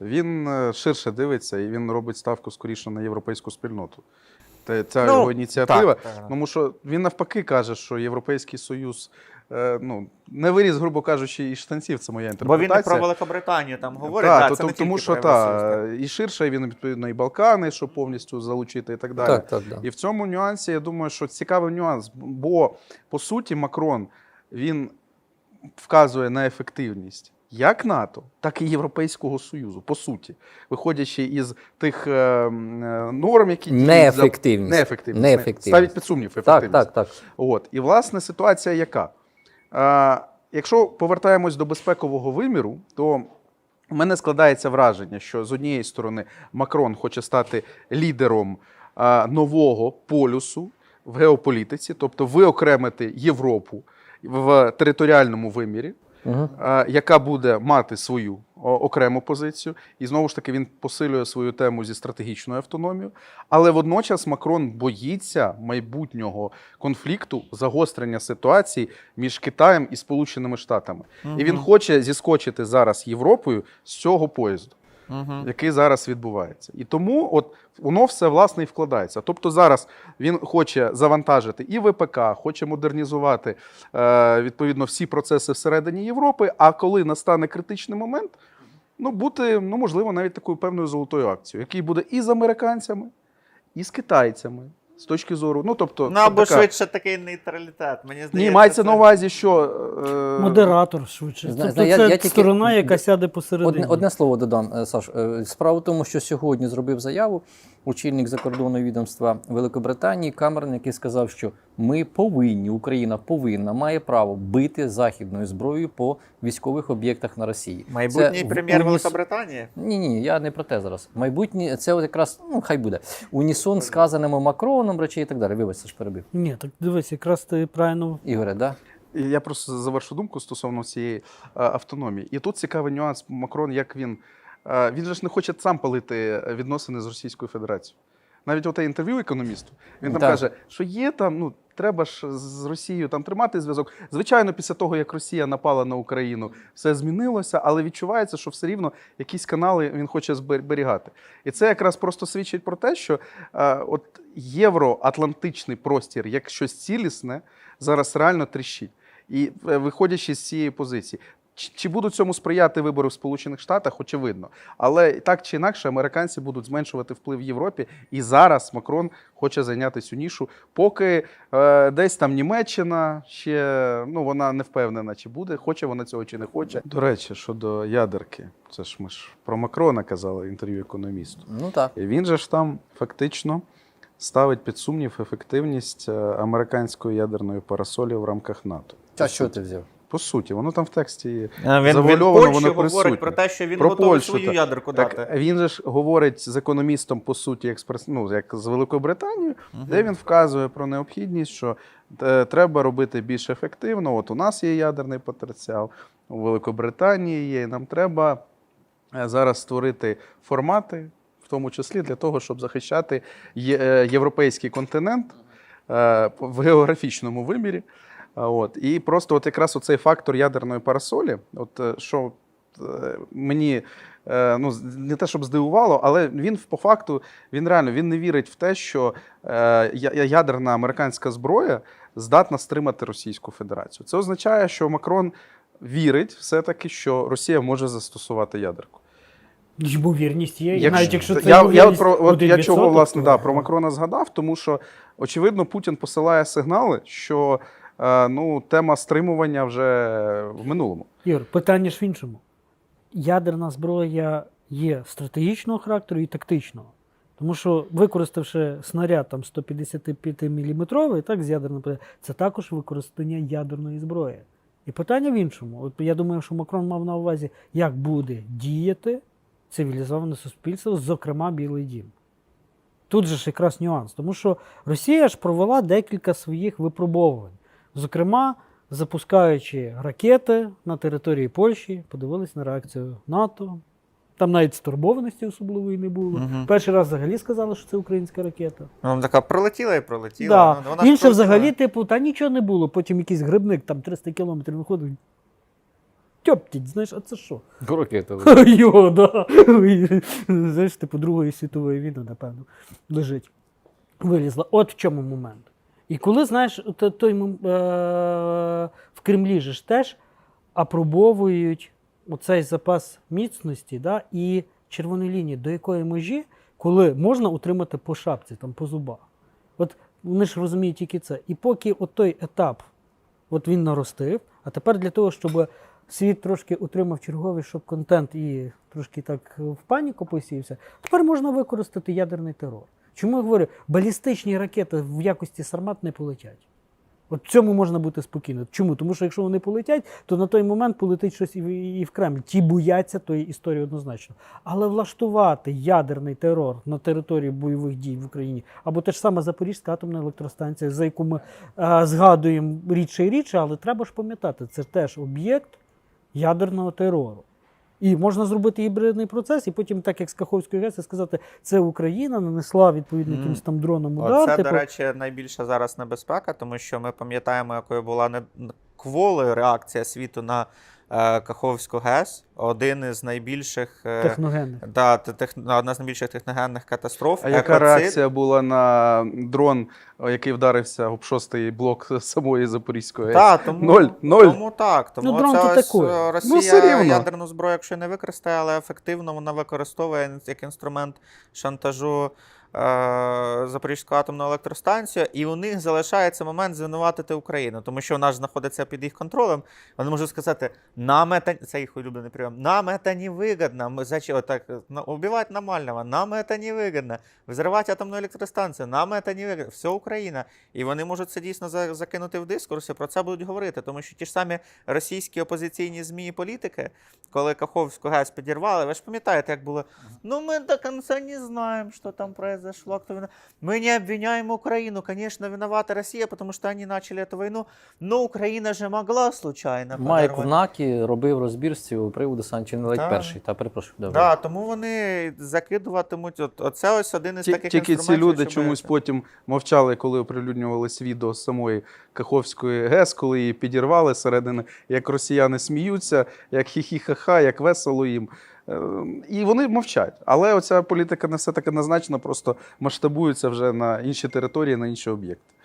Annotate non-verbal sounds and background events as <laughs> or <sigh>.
Він е, ширше дивиться і він робить ставку скоріше на європейську спільноту. Та- Ця Ну, його ініціатива. так, так. Тому що він навпаки каже, що Європейський Союз е, ну, не виріс, грубо кажучи, із штанців. Це моя Бо він не про Великобританію там говорить, Так, то- це то- не тому що та, і ширше він відповідно і Балкани, щоб повністю залучити і так далі. Так, так, так. І в цьому нюансі я думаю, що цікавий нюанс, бо по суті Макрон він вказує на ефективність як НАТО, так і Європейського Союзу, по суті, виходячи із тих е, е, норм, які діють за- Неефективність. неефективність, Неефективність. ставить під сумнів Так, ефективність. так, так. От. І власне ситуація яка? Е, якщо повертаємось до безпекового виміру, то у мене складається враження, що з однієї сторони Макрон хоче стати лідером е, нового полюсу в геополітиці, тобто виокремити Європу в територіальному вимірі. Угу. яка буде мати свою окрему позицію, і знову ж таки він посилює свою тему зі стратегічною автономією. Але водночас Макрон боїться майбутнього конфлікту, загострення ситуації між Китаєм і Сполученими Штатами. І він хоче зіскочити зараз Європою з цього поїзду Мгм. який зараз відбувається. І тому от воно все власне і вкладається. Тобто зараз він хоче завантажити і ВПК, хоче модернізувати е, відповідно всі процеси всередині Європи. А коли настане критичний момент, ну бути ну можливо навіть такою певною золотою акцією, який буде і з американцями, і з китайцями. З точки зору, ну тобто, Ну або така- швидше такий нейтралітет. Мені здається, ні, мається це- на увазі, що е, Модератор швидше. Зна- тобто зна- я- це я тільки- сторона, яка сяде посередині. Одне, одне слово додам, е, Саш. Е, Справа в тому, що сьогодні зробив заяву очільник закордонного відомства Великобританії Камерон, який сказав, що ми повинні, Україна повинна, має право бити західною зброєю по військових об'єктах на Росії. Майбутній Це прем'єр уніс- Великобританії. Ні, ні, я не про те зараз. Майбутнє це от якраз ну хай буде унісон сказаними Макроном речей і так далі. Вибач, це ж перебив. Ні, так дивись, якраз ти правильно. Ігоре, да? Я просто завершу думку стосовно цієї е, автономії. І тут цікавий нюанс Макрон, як він. е, він же ж не хоче сам палити відносини з Російською Федерацією. Навіть оте інтерв'ю економісту, він там Так. каже, що є там, ну треба ж з Росією там тримати зв'язок. Звичайно, після того, як Росія напала на Україну, все змінилося, але відчувається, що все рівно якісь канали він хоче зберігати. І це якраз просто свідчить про те, що е, от євроатлантичний простір, як щось цілісне, зараз реально тріщить. І е, виходячи з цієї позиції, чи, чи будуть цьому сприяти вибори в Сполучених Штатах, очевидно. Але так чи інакше, американці будуть зменшувати вплив в Європі. І зараз Макрон хоче зайняти цю нішу, поки е, десь там Німеччина ще ну вона не впевнена, чи буде, хоче вона цього чи не хоче. До речі, щодо ядерки, це ж ми ж про Макрона казали в інтерв'ю економісту. Ну так. І він же ж там фактично ставить під сумнів ефективність е, американської ядерної парасолі в рамках НАТО. А що ти взяв? По суті, воно там в тексті є. Він, він Завуальовано Польщі воно говорить присутнє. про те, що він Про готовий Польщу, свою ядерку Так дати. він же ж говорить з економістом, по суті, експрес, ну, як з Великобританією, Мгм. де він вказує про необхідність, що е, треба робити більш ефективно. От у нас є ядерний потенціал, у Великобританії є, і нам треба е, зараз створити формати, в тому числі для того, щоб захищати є- е, європейський континент е, в географічному вимірі. От. І просто от якраз оцей фактор ядерної парасолі, от е, що е, мені е, ну, не те, щоб здивувало, але він по факту він реально він не вірить в те, що ядерна американська зброя здатна стримати Російську Федерацію. Це означає, що Макрон вірить все-таки, що Росія може застосувати ядерку. Ймовірність є. Якщо- навіть якщо це я, я, про, от я чого власне то- да, про Макрона згадав, тому що очевидно Путін посилає сигнали, що ну, тема стримування вже в минулому. Ігор, питання ж в іншому. Ядерна зброя є стратегічного характеру і тактичного. Тому що використавши снаряд там 155 мм, так, з ядерним це також використання ядерної зброї. І питання в іншому. От я думаю, що Макрон мав на увазі, як буде діяти цивілізоване суспільство, зокрема Білий Дім. Тут же ж якраз нюанс, тому що Росія ж провела декілька своїх випробовувань. Зокрема, запускаючи ракети на території Польщі, подивились на реакцію НАТО. Там навіть стурбованості особливої не було. Мгм. Перший раз взагалі сказали, що це українська ракета. Вона така пролетіла і пролетіла. Да. Ну, вона Інше пролетіла. взагалі, типу, та нічого не було. Потім якийсь грибник там 300 кілометрів виходить. тьоптіть, знаєш, а це що? Ракети. <laughs> Йо, да. Знаєш, типу Другої світової війни, напевно, лежить. Вилізла. От в чому момент. І коли, знаєш, той е- в Кремлі же ж теж апробовують оцей запас міцності да, і червоної лінії, до якої межі, коли можна утримати по шапці, там, по зубах. От вони ж розуміють тільки це. І поки от той етап от він наростив, а тепер для того, щоб світ трошки утримав черговий шок-контент і трошки так в паніку посівся, тепер можна використати ядерний терор. Чому я говорю, балістичні ракети в якості сармат не полетять. От цьому можна бути спокійно. Чому? Тому що якщо вони полетять, то на той момент полетить щось і в Кремль. Ті бояться тої історії однозначно. Але влаштувати ядерний терор на території бойових дій в Україні, або те ж саме Запорізька атомна електростанція, за яку ми е, згадуємо рідше і рідше, але треба ж пам'ятати, це теж об'єкт ядерного терору. І можна зробити гібридний процес, і потім, так як з Каховської ГЕС, сказати, це Україна нанесла відповідно якимось там дроном удар. Оце, типу, до речі, найбільша зараз небезпека, тому що ми пам'ятаємо, якою була не кволою реакція світу на е, Каховську ГЕС. Один із найбільших е, техногенних. да, тех, одна з найбільших техногенних катастроф. А яка реакція була на дрон, який вдарився об шостий блок самої Запорізької? Та, тому, Ноль, ноль. тому так. Тому Ну, дрон ось, е, Ну, Росія ядерну зброю, якщо не використає, але ефективно вона використовує як інструмент шантажу е, Запорізьку атомну електростанцію, і у них залишається момент звинуватити Україну, тому що вона ж знаходиться під їх контролем. Вони можуть сказати, нам это... це їх улюблений прийом, нам это не выгодно, ми зачем так на- убивать Навального, нам это не выгодно, взривати атомну електростанцію, нам это не выгодно, все Україна. І вони можуть це дійсно за- закинути в дискурс і про це будуть говорити, тому що ті ж самі російські опозиційні ЗМІ і політики, коли Каховську ГЕС підірвали, ви ж пам'ятаєте, як було? Ну, ми до кінця не знаємо, що там произошло. Кто вина... Мы не обвиняем Украину. Конечно, виновата Россия, потому что они начали эту войну. Но Украина же могла случайно Майк подорвати. в НАКі робив розбір з цього приводу сам чи не ледь Так. перший. Та перепрошую, добре. Да, тому вони закидуватимуть. От, оце ось один із Ті- таких Тільки ці інструментів, люди щоб чомусь це- потім мовчали, коли оприлюднювалось відео з самої Каховської ГЕС, коли її підірвали середини, як росіяни сміються, як хі-хі-ха-ха, як весело їм. Е, І вони мовчать. Але оця політика не все таки назначена, просто масштабується вже на інші території, на інші об'єкти.